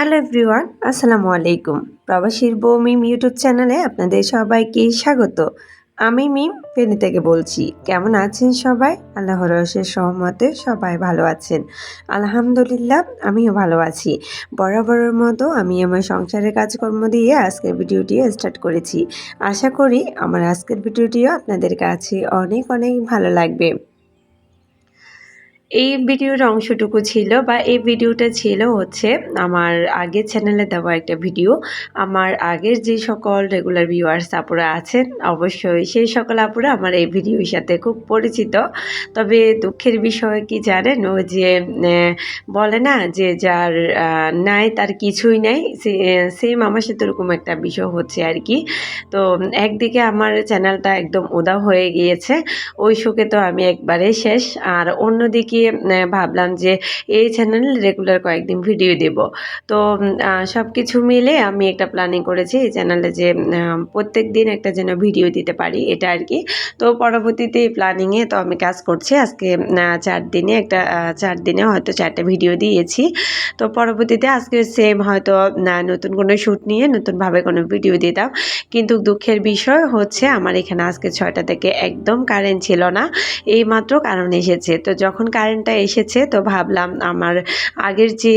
Hello everyone, আসসালামু আলাইকুম। প্রবাসীর বউ মিম ইউটিউব চ্যানেলে আপনাদের সবাইকে স্বাগত। আমি মিম, ফেনী থেকে বলছি। কেমন আছেন সবাই? আল্লাহ রসের সহমতে সবাই ভালো আছেন। আলহামদুলিল্লাহ, আমিও ভালো আছি। বরাবরের মতো আমি আমার সংসারের কাজকর্ম দিয়ে আজকের ভিডিওটি স্টার্ট করেছি। আশা করি আমার আজকের ভিডিওটিও আপনাদের কাছে অনেক অনেক ভালো লাগবে। এই ভিডিওর অংশটুকু ছিল বা এই ভিডিওটা ছিল হচ্ছে আমার আগের চ্যানেলে দেওয়া একটা ভিডিও। আমার আগের যে সকল রেগুলার ভিউয়ার্স আপুরা আছেন, অবশ্যই সেই সকল আপুরা আমার এই ভিডিওর সাথে খুব পরিচিত। তবে দুঃখের বিষয় কি জানেন? ও যে বলে না যে যার নাই তার কিছুই নাই সেম আমার সাথে ওরকম একটা বিষয় হচ্ছে আর কি। তো একদিকে আমার চ্যানেলটা একদম উদা হয়ে গিয়েছে, ওই শোকে তো আমি একবারে শেষ। আর অন্যদিকে ভাবলাম যে এই চ্যানেল রেগুলার কয়েকদিন ভিডিও দেব। তো সব কিছু মিলে আমি একটা প্ল্যানিং করেছি এই চ্যানেলে যে প্রত্যেক দিন একটা যেন ভিডিও দিতে পারি, এটা আর কি। তো পরবর্তীতে এই প্ল্যানিংয়ে তো আমি কাজ করছি। আজকে চার দিনে একটা চার দিনে হয়তো চারটে ভিডিও দিয়েছি। তো পরবর্তীতে আজকে সেম হয়তো নতুন কোনো শ্যুট নিয়ে নতুনভাবে কোনো ভিডিও দিতাম। কিন্তু দুঃখের বিষয় হচ্ছে আমার এখানে আজকে ছয়টা থেকে একদম কারেন্ট ছিল না। এই মাত্র কারণ এসেছে। তো যখন কারেন্ট কারেন্টটা এসেছে, তো ভাবলাম আমার আগের যে,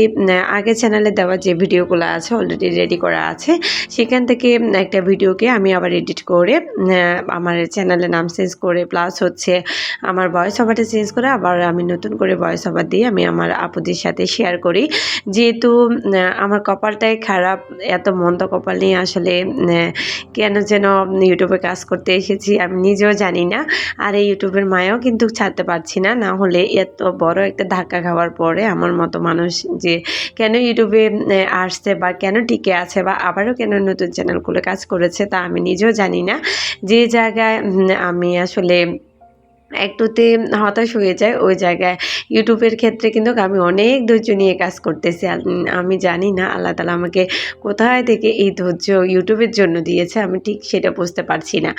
আগের চ্যানেলে দেওয়া যে ভিডিওগুলো আছে অলরেডি রেডি করা আছে, সেখান থেকে একটা ভিডিওকে আমি আবার এডিট করে আমার চ্যানেলের নাম চেঞ্জ করে প্লাস হচ্ছে আমার ভয়েস ওভারটা চেঞ্জ করে, আবার আমি নতুন করে ভয়েস ওভার দিয়ে আমি আমার আপুদের সাথে শেয়ার করি। যেহেতু আমার কপালটাই খারাপ, এত মন্দ কপাল নিয়ে আসলে কেন যেন ইউটিউবে কাজ করতে এসেছি, আমি নিজেও জানি না, আর এই ইউটিউবের মায়াও কিন্তু ছাড়তে পারছি না না হলে এত বড় একটা ধাক্কা খাওয়ার পরে আমার মতো মানুষ যে কেন ইউটিউবে আসছে বা কেন টিকে আছে বা আবারও কেন নতুন চ্যানেলগুলো কাজ করেছে তা আমি নিজেও জানি না। যে জায়গায় আমি আসলে একটুতে হতাশ হয়ে যায় ওই জায়গায়। ইউটিউবের ক্ষেত্রে কিন্তু আমি অনেক ধৈর্য নিয়ে কাজ করতেছি। আমি জানি না, আল্লাহ তালা আমাকে কোথায় থেকে এই ধৈর্য ইউটিউবের জন্য দিয়েছে, আমি ঠিক সেটা বুঝতে পারছি না।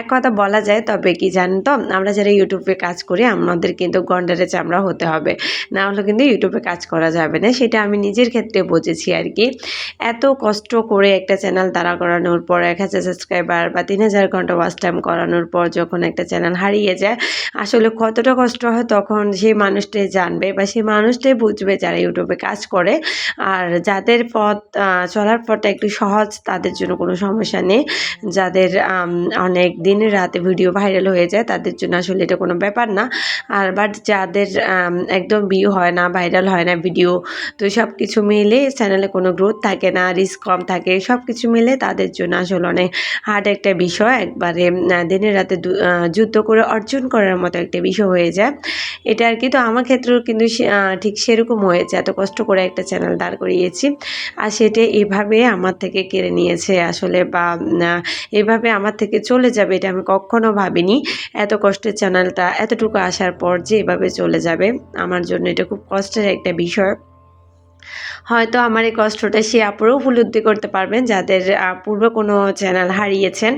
এক কথা বলা যায়, তবে কি জানেন তো, আমরা যারা ইউটিউবে কাজ করি, আমাদের কিন্তু গন্ডারে চামড়া হতে হবে। না হলে কিন্তু ইউটিউবে কাজ করা যাবে না, সেটা আমি নিজের ক্ষেত্রে বুঝেছি আর কি। এত কষ্ট করে একটা চ্যানেল দাঁড়া করানোর পর, এক হাজার সাবস্ক্রাইবার বা তিন হাজার ঘণ্টা ওয়াচ টাইম করানোর পর যখন একটা চ্যানেল হারিয়ে যায় আসলে কতটা কষ্ট হয় তখন সেই মানুষটাই জানবে বা সেই মানুষটাই বুঝবে যারা ইউটিউবে কাজ করে। আর যাদের পথ চলার পথটা একটু সহজ তাদের জন্য কোনো সমস্যা নেই। যাদের অনেক দিনের রাতে ভিডিও ভাইরাল হয়ে যায় তাদের জন্য আসলে এটা কোনো ব্যাপার না। আর, বাট যাদের একদম ভিউ হয় না ভাইরাল হয় না ভিডিও, তো সব কিছু মিলে চ্যানেলে কোনো গ্রোথ থাকে না রিস্ক কম থাকে সব কিছু মিলে তাদের জন্য আসলে অনেক হার্ড একটা বিষয়। একবারে দিনের রাতে যুদ্ধ করে অর্জন করার মতো একটা বিষয় হয়ে যায়। এটা আর কি, তো আমার ক্ষেত্রেও কিন্তু ঠিক সেরকম হয়েছে। এত কষ্ট করে একটা চ্যানেল দাঁড় করিয়েছি। আর সেটা এভাবে আমার থেকে কেড়ে নিয়েছে আসলে বা এভাবে আমার থেকে চলে যাবে এটা আমি কখনো ভাবিনি। এত কষ্টের চ্যানেলটা এতটুকু আসার পর যে এভাবে চলে যাবে, আমার জন্য এটা খুব কষ্টের একটা বিষয়। হয়তো আমার এই কষ্টটা সে আপুরও উপলব্ধি করতে পারবেন, যাদের পূর্বে কোনো চ্যানেল হারিয়েছেন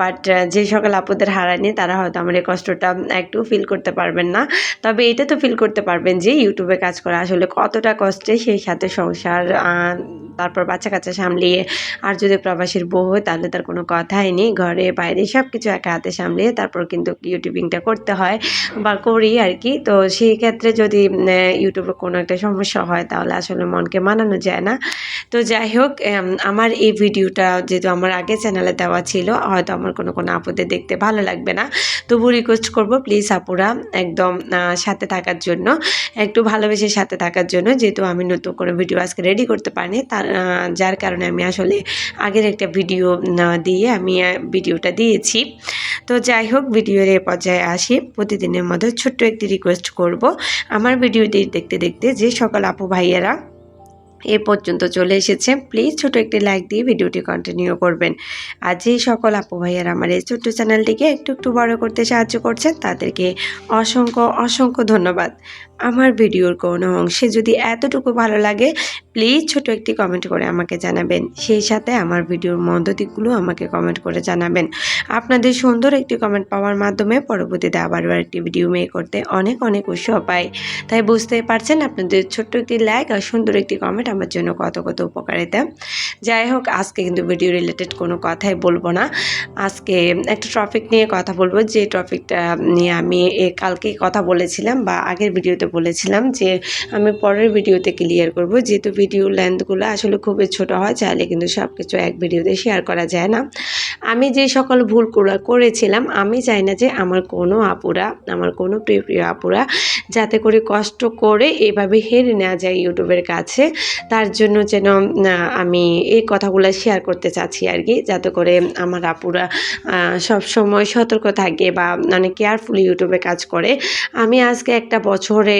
বাট যে সকল আপুদের হারায়নি, তারা হয়তো আমার এই কষ্টটা একটু ফিল করতে পারবেন না। তবে এটা তো ফিল করতে পারবেন যে ইউটিউবে কাজ করা আসলে কতটা কষ্টে সেই সাথে সংসার তারপর বাচ্চা কাচ্চা সামলিয়ে আর যদি প্রবাসীর বউ হয় তাহলে তার কোনো কথাই নেই। ঘরে, বাইরে সব কিছু একা হাতে সামলিয়ে তারপর কিন্তু ইউটিউবিংটা করতে হয় বা করি আর কি। তো সেই ক্ষেত্রে যদি ইউটিউবে কোনো একটা সমস্যা হয় তাহলে আসলে মনকে মানানো যায় না। তো যাই হোক আমার এই ভিডিওটা যেহেতু আমার আগে চ্যানেলে দেওয়া ছিল, হয়তো আমার কোনো কোনো আপদে দেখতে ভালো লাগবে না। তবু রিকোয়েস্ট করব প্লিজ আপুরা একদম সাথে থাকার জন্য, একটু ভালোবেসে সাথে থাকার জন্য, যেহেতু আমি নতুন কোনো ভিডিও আজকে রেডি করতে পারিনি, তার যার কারণে আমি আসলে আগের একটা ভিডিও দিয়ে আমি ভিডিওটা দিয়েছি। তো যাই হোক ভিডিওর এ পর্যায়ে আসি। প্রতিদিনের মধ্যে ছোট্ট একটি রিকোয়েস্ট করব। আমার ভিডিওটি দেখতে দেখতে যে সকল আপু ভাইয়েরা এ পর্যন্ত চলে এসেছে। প্লিজ ছোট একটি লাইক দিয়ে ভিডিওটি কন্টিনিউ করবেন। আর যে সকল আপু ভাইয়ার আমার এই ছোট্ট চ্যানেলটিকে একটু একটু বড় করতে সাহায্য করছেন, তাদেরকে অসংখ্য অসংখ্য ধন্যবাদ। আমার ভিডিওর কোনো অংশে যদি এতটুকু ভালো লাগে প্লিজ ছোট একটি কমেন্ট করে আমাকে জানাবেন। সেই সাথে আমার ভিডিওর মন্দ দিকগুলো আমাকে কমেন্ট করে জানাবেন। আপনাদের সুন্দর একটি কমেন্ট পাওয়ার মাধ্যমে পরবর্তীতে আবারও একটি ভিডিও মেয়ে করতে অনেক অনেক উৎসাহ পাই। তাই বুঝতেই পারছেন আপনাদের ছোট্ট একটি লাইক আর সুন্দর একটি কমেন্ট আমার জন্য কত কত উপকারিতা। যাই হোক, আজকে কিন্তু ভিডিও রিলেটেড কোনো কথাই বলব না। আজকে একটা টপিক নিয়ে কথা বলব। যে টপিকটা নিয়ে আমি এ কালকে কথা বলেছিলাম বা আগের ভিডিওতে বলেছিলাম যে আমি পরের ভিডিওতে ক্লিয়ার করব। যেহেতু ভিডিও লেন্থগুলো আসলে খুবই ছোট হয়, চাইলে কিন্তু সব কিছু এক ভিডিওতে শেয়ার করা যায় না। আমি যে সকল ভুল করেছিলাম, আমি চাই না যে আমার কোনো আপুরা, আমার কোনো প্রিয় প্রিয় আপুরা যাতে করে কষ্ট করে এভাবে হেরে নেওয়া যায় ইউটিউবের কাছে। তার জন্য যেন আমি এই কথাগুলো শেয়ার করতে চাচ্ছি আর কি, যাতে করে আমার আপুরা সব সময় সতর্ক থাকে বা মানে কেয়ারফুলি ইউটিউবে কাজ করে। আমি আজকে একটা বছরে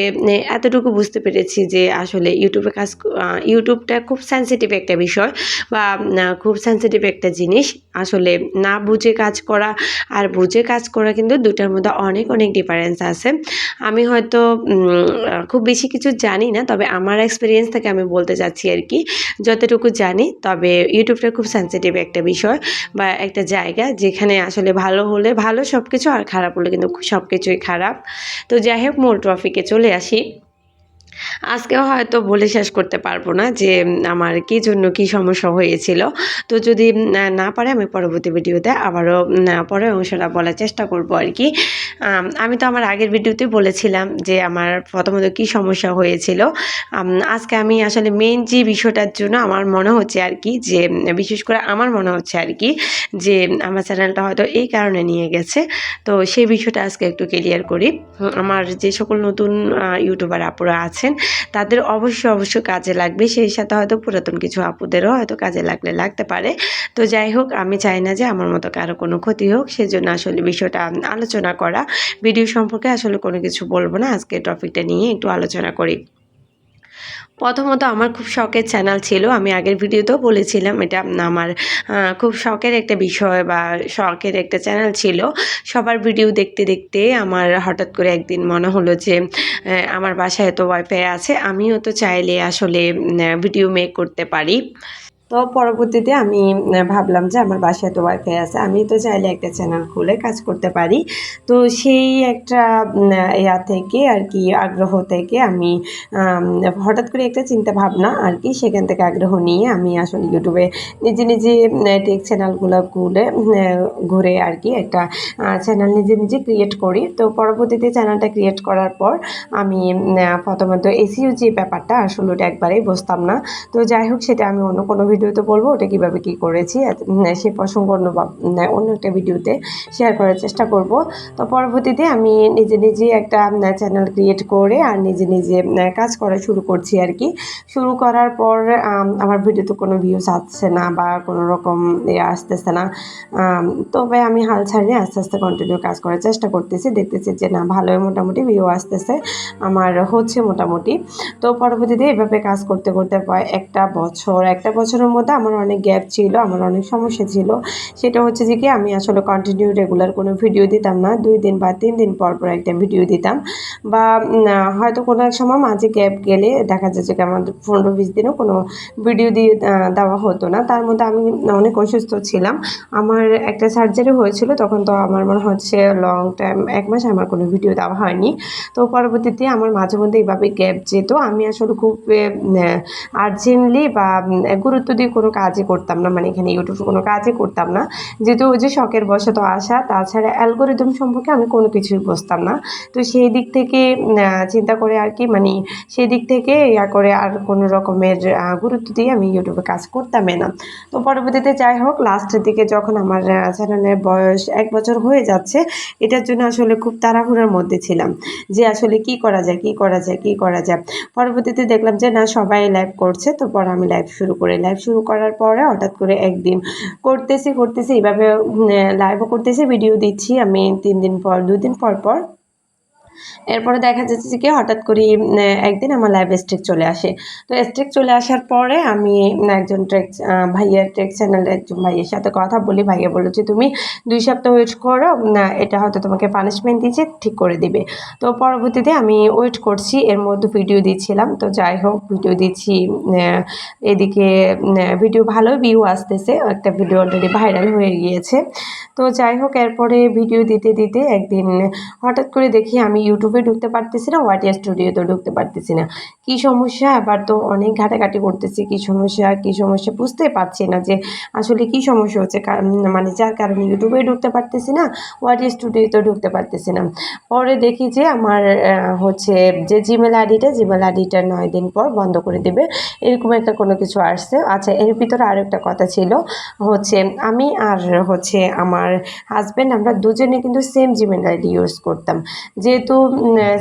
এতটুকু বুঝতে পেরেছি যে আসলে ইউটিউবে কাজ ইউটিউবটা খুব সেন্সিটিভ একটা বিষয় বা খুব সেন্সিটিভ একটা জিনিস। আসলে না বুঝে কাজ করা আর বুঝে কাজ করা কিন্তু দুটার মধ্যে অনেক অনেক ডিফারেন্স আছে। আমি হয়তো খুব বেশি কিছু জানি না, তবে আমার এক্সপিরিয়েন্স থেকে আমি বলতে চাচ্ছি আর কি। যতটুকু জানি, তবে ইউটিউবটা খুব সেন্সিটিভ একটা বিষয় বা একটা জায়গা যেখানে আসলে ভালো হলে ভালো সব কিছু আর খারাপ হলে কিন্তু সব কিছুই খারাপ। তো যাই হোক, মূল ট্রফিকে চলে আসি আজকেও হয়তো বলে শেষ করতে পারব না যে আমার কী জন্য কী সমস্যা হয়েছিল। তো যদি না পারে আমি পরবর্তী ভিডিওতে আবারও পরের অংশটা বলার চেষ্টা করব আর কি। আমি তো আমার আগের ভিডিওতে বলেছিলাম যে, আমার প্রথমত কী সমস্যা হয়েছিল। আজকে আমি আসলে মেন যে বিষয়টার জন্য আমার মনে হচ্ছে আর কি, যে বিশেষ করে আমার মনে হচ্ছে আর কি, যে, আমার চ্যানেলটা হয়তো এই কারণে নিয়ে গেছে। তো সেই বিষয়টা আজকে একটু ক্লিয়ার করি। আমার যে সকল নতুন ইউটিউবার আপুরা আছেন, তাদের অবশ্যই অবশ্যই কাজে লাগবে। সেই সাথে হয়তো পুরাতন কিছু আপুদেরও হয়তো কাজে লাগলে লাগতে পারে। তো যাই হোক, আমি চাই না যে আমার মতো কারও কোনো ক্ষতি হোক। সেজন্য আসলে বিষয়টা আলোচনা করা। ভিডিও সম্পর্কে আসলে কোনো কিছু বলব না। আজকে টপিকটা নিয়ে একটু আলোচনা করি। প্রথমত আমার খুব শখের চ্যানেল ছিল, আমি আগের ভিডিওতেও বলেছিলাম এটা আমার খুব শখের একটা বিষয় বা শখের একটা চ্যানেল ছিল। সবার ভিডিও দেখতে দেখতে আমার হঠাৎ করে একদিন মনে হলো যে আমার বাসায় তো ওয়াইফাই আছে, আমিও তো চাইলে আসলে ভিডিও মেক করতে পারি। তো পরবর্তীতে আমি ভাবলাম যে আমার বাসায় তো ওয়াইফাই আছে, আমি তো চাইলে একটা চ্যানেল খুলে কাজ করতে পারি। তো সেই একটা ইয়া থেকে আর কি, আগ্রহ থেকে আমি হঠাৎ করে একটা চিন্তা ভাবনা আর কি, সেখান থেকে আগ্রহ নিয়ে আমি আসলে ইউটিউবে নিজে নিজে টেক চ্যানেলগুলো খুলে ঘুরে আর কি একটা চ্যানেল নিজে নিজে ক্রিয়েট করি। তো পরবর্তীতে চ্যানেলটা ক্রিয়েট করার পর আমি প্রথমত এসিও যে ব্যাপারটা, আসলে ওটা একবারেই বসতাম না। তো যাই হোক, সেটা আমি অন্য কোনো ভিডিও ভিডিওতে বলব ওটা কীভাবে কী করেছি। সে প্রসঙ্গ অন্য অন্য একটা ভিডিওতে শেয়ার করার চেষ্টা করব। তো পরবর্তীতে আমি নিজে নিজে একটা চ্যানেল ক্রিয়েট করে আর নিজে নিজে কাজ করা শুরু করছি আর কি। শুরু করার পর আমার ভিডিওতে কোনো ভিউস আসছে না বা কোনো রকম এ আসতেছে না। তবে আমি হাল ছাড়িয়ে আস্তে আস্তে কন্টিনিউ কাজ করার চেষ্টা করতেছি। দেখতেছি যে না, ভালোই মোটামুটি ভিউ আসতেছে, আমার হচ্ছে মোটামুটি। তো পরবর্তীতে এভাবে কাজ করতে করতে প্রায় একটা বছর, একটা বছরের মধ্যে আমার অনেক গ্যাপ ছিল, আমার অনেক সমস্যা ছিল। সেটা হচ্ছে যে কি, আমি আসলে কন্টিনিউ রেগুলার কোনো ভিডিও দিতাম না। দুই দিন বা তিন দিন পর পর একটা ভিডিও দিতাম। বা হয়তো কোনো এক সময় মাঝে গ্যাপ গেলে দেখা যাচ্ছে কি আমার পনেরো বিশ দিনও কোনো ভিডিও দিয়ে দেওয়া হতো না। তার মধ্যে আমি অনেক অসুস্থ ছিলাম। আমার একটা সার্জারি হয়েছিল, তখন তো আমার মনে হচ্ছে লং টাইম এক মাস আমার কোনো ভিডিও দেওয়া হয়নি। তো পরবর্তীতে আমার মাঝে মধ্যে এইভাবে গ্যাপ যেত। আমি আসলে খুব আর্জেন্টলি বা গুরুত্ব দিয়ে কোনো কাজই করতাম না মানে এখানে ইউটিউবে কোনো কাজই করতাম না, যেহেতু ওই যে শখের বশত আসা, তাছাড়া অ্যালগোরিদম সম্পর্কে আমি কোনো কিছুই বুঝতাম না। তো সেই দিক থেকে চিন্তা করে আর কি মানে সেই দিক থেকে ইয়া করে আর কোনো রকমের গুরুত্ব দিয়ে আমি ইউটিউবে কাজ করতামই না। তো পরবর্তীতে যাই হোক লাস্টের দিকে যখন আমার চ্যানেলের বয়স এক বছর হয়ে যাচ্ছে, এটার জন্য আসলে খুব তাড়াহুড়ার মধ্যে ছিলাম, যে আসলে কি করা যায়, কি করা যায়, কি করা যায়। পরবর্তীতে দেখলাম যে না, সবাই লাইভ করছে, তো পর আমি লাইভ শুরু করে লাইভ শুরু করার পরে হঠাৎ করে একদিন করতেছি করতেছি, এইভাবে লাইভও করতেছি ভিডিও দিচ্ছি, আমি তিন দিন পর দুদিন পর পর এরপরে দেখা যাচ্ছে কি হঠাৎ করে একদিন আমার লাইভ স্ট্রিক চলে আসে। তো স্ট্রিক চলে আসার পরে আমি একজন ট্রেক ভাইয়ের ট্রেক চ্যানেলের একজন ভাইয়ের সাথে কথা বলি। ভাইয়া বলল যে, তুমি দুই সপ্তাহ ওয়েট করো, না, এটা হয়তো তোমাকে পানিশমেন্ট দিচ্ছে ঠিক করে দিবে। তো পরবর্তীতে আমি ওয়েট করছি, এর মধ্যে ভিডিও দিচ্ছিলাম। তো যাই হোক ভিডিও দিচ্ছি এদিকে ভিডিও ভালো ভিউ আসতেছে, একটা ভিডিও অলরেডি ভাইরাল হয়ে গিয়েছে। তো যাই হোক, এরপরে ভিডিও দিতে দিতে একদিন হঠাৎ করে দেখি আমি ইউটিউবে ঢুকতে পারতেছি না ওয়াটিয়া স্টুডিওতে ঢুকতে পারতেছি না। কী সমস্যা? আবার তো অনেক ঘাটাঘাটি করতেছি, কী সমস্যা কী সমস্যা বুঝতে পারছি না যে আসলে কী সমস্যা হচ্ছে। মানে যার কারণে ইউটিউবে ঢুকতে পারতেছি না ওয়াটিয়া স্টুডিওতে ঢুকতে পারতেছি না। পরে দেখি যে আমার হচ্ছে যে জিমেল আইডিটা জিমেল আইডিটা নয় দিন পর বন্ধ করে দেবে। এরকম একটা কোনো কিছু আসছে। আচ্ছা এর ভিতরে আরও একটা কথা ছিল, হচ্ছে আমি আর হচ্ছে আমার হাজব্যান্ড আমরা দুজনে কিন্তু সেম জিমেল আইডি ইউজ করতাম। যেহেতু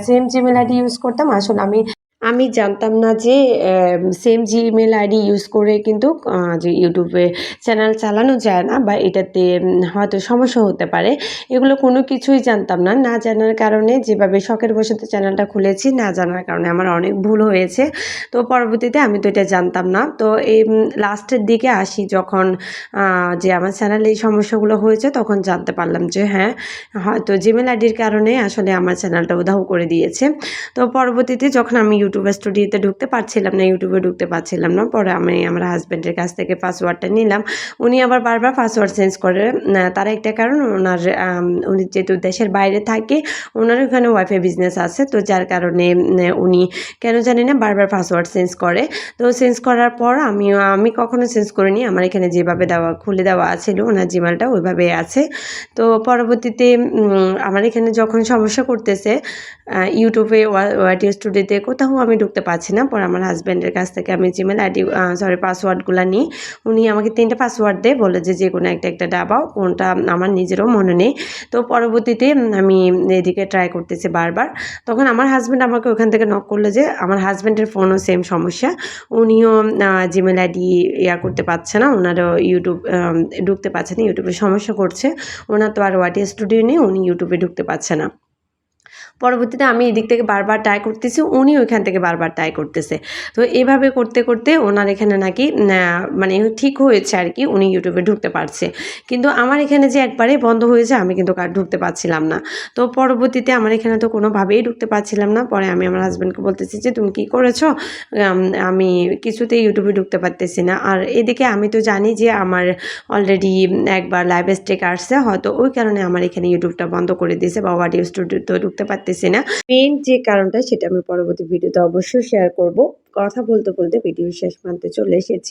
সেম জিমেল আইডি ইউজ করতাম। আসলে আমি আমি জানতাম না যে সেম জিমেল আইডি ইউজ করে কিন্তু যে ইউটিউবে চ্যানেল চালানো যায় না বা এটাতে হয়তো সমস্যা হতে পারে। এগুলো কোনো কিছুই জানতাম না। না জানার কারণে যেভাবে শখের বসে চ্যানেলটা খুলেছি, না জানার কারণে আমার অনেক ভুল হয়েছে। তো পরবর্তীতে আমি তো এটা জানতাম না। তো এই লাস্টের দিকে আসি যখন যে আমার চ্যানেলে এই সমস্যাগুলো হয়েছে, তখন জানতে পারলাম যে হ্যাঁ হয়তো জিমেল আইডির কারণে আসলে আমার চ্যানেলটা উধাও করে দিয়েছে। তো পরবর্তীতে যখন আমি ইউটিউবে স্টুডিওতে ঢুকতে পারছিলাম না ইউটিউবে ঢুকতে পারছিলাম না। পরে আমি আমার হাজব্যান্ডের কাছ থেকে পাসওয়ার্ডটা নিলাম। উনি আবার বারবার পাসওয়ার্ড চেঞ্জ করে। তার একটা কারণ, ওনার উনি যেহেতু দেশের বাইরে থাকে, ওনার ওখানে ওয়াইফাই বিজনেস আছে। তো যার কারণে উনি কেন জানি না বারবার পাসওয়ার্ড চেঞ্জ করে। তো চেঞ্জ করার পর আমি আমি কখনো চেঞ্জ করিনি। আমার এখানে যেভাবে দেওয়া, খুলে দেওয়া ছিল, ওনার জিমেলটা ওইভাবে আছে। তো পরবর্তীতে আমার এখানে যখন সমস্যা করতেছে ইউটিউবে ওয়াইটি স্টুডিওতে কোথাও আমি ঢুকতে পারছি না। পরে আমার হাজব্যান্ডের কাছ থেকে আমি জিমেল আইডি সরি পাসওয়ার্ডগুলো নিই। উনি আমাকে তিনটে পাসওয়ার্ড দেয়, বলে যে যে কোনো একটা একটা ডাবাও কোনটা আমার নিজেরও মনে নেই। তো পরবর্তীতে আমি এদিকে ট্রাই করতেছি বারবার। তখন আমার হাজব্যান্ড আমাকে ওখান থেকে নক করল যে, আমার হাজব্যান্ডের ফোনও সেম সমস্যা। উনিও জিমেল আইডি ইয়া করতে পারছে না ওনারও ইউটিউব ঢুকতে পারছে না ইউটিউবে সমস্যা করছে। ওনার তো আর ওয়াটি স্টুডিও নেই, উনি ইউটিউবে ঢুকতে পারছে না। পরবর্তীতে আমি এদিক থেকে বারবার ট্রাই করতেছি উনি ওইখান থেকে বারবার ট্রাই করতেছে। তো এভাবে করতে করতে ওনার এখানে নাকি মানে ঠিক হয়েছে আর কি, উনি ইউটিউবে ঢুকতে পারছে। কিন্তু আমার এখানে যে একবারে বন্ধ হয়েছে, আমি কিন্তু কার ঢুকতে পারছিলাম না। তো পরবর্তীতে আমার এখানে তো কোনোভাবেই ঢুকতে পারছিলাম না। পরে আমি আমার হাজব্যান্ডকে বলতেছি যে, তুমি কি করেছ? আমি কিছুতেই ইউটিউবে ঢুকতে পারতেছি না। আর এদিকে আমি তো জানি যে, আমার অলরেডি একবার লাইভ স্টেক আসছে, হয়তো ওই কারণে আমার এখানে ইউটিউবটা বন্ধ করে দিয়েছে বা অডিও স্টুডিওতে ঢুকতে পারতেছি না। মেইন যে কারণটা সেটা আমি পরবর্তী ভিডিওতে অবশ্যই শেয়ার করব। কথা বলতে বলতে ভিডিও শেষ মানতে চলে এসেছি।